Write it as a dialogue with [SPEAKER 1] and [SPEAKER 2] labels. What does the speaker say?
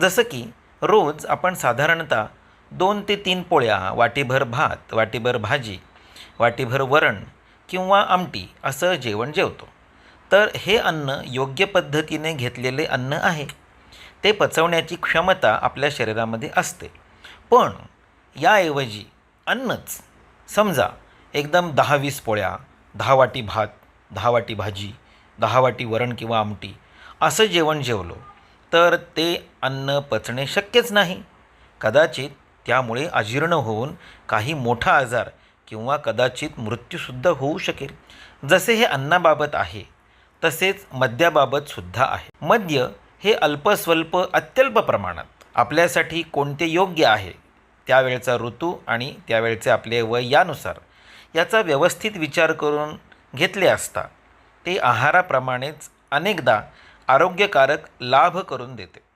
[SPEAKER 1] जसं की रोज आपण साधारणतः दोन ते तीन पोळ्या वाटीभर भात वाटीभर भाजी वाटीभर वरण किंवा आमटी असं जेवण जेवतो. तर हे अन्न योग्य पद्धतीने घेतलेले अन्न आहे. ते पचवण्याची क्षमता आपल्या शरीरामध्ये असते. पण याऐवजी अन्नच समजा एकदम दहा वीस पोळ्या दहा वाटी भात दहा वाटी भाजी दहा वाटी वरण किंवा आमटी असं जेवण जेवलो तर ते अन्न पचणे शक्यच नाही. कदाचित त्यामुळे अजीर्ण होऊन काही मोठा आजार किंवा कदाचित मृत्यूसुद्धा होऊ शकेल. जसे हे अन्नाबाबत आहे तसेच मद्याबाबतसुद्धा आहे. मद्य हे अल्पस्वल्प अत्यल्प प्रमाणात आपल्यासाठी कोणते योग्य आहे? त्यावेळचा ऋतू आणि त्यावेळचे आपले वय यानुसार याचा व्यवस्थित विचार करून घेतले असता ते आहाराप्रमाणेच अनेकदा आरोग्यकारक लाभ करून देते.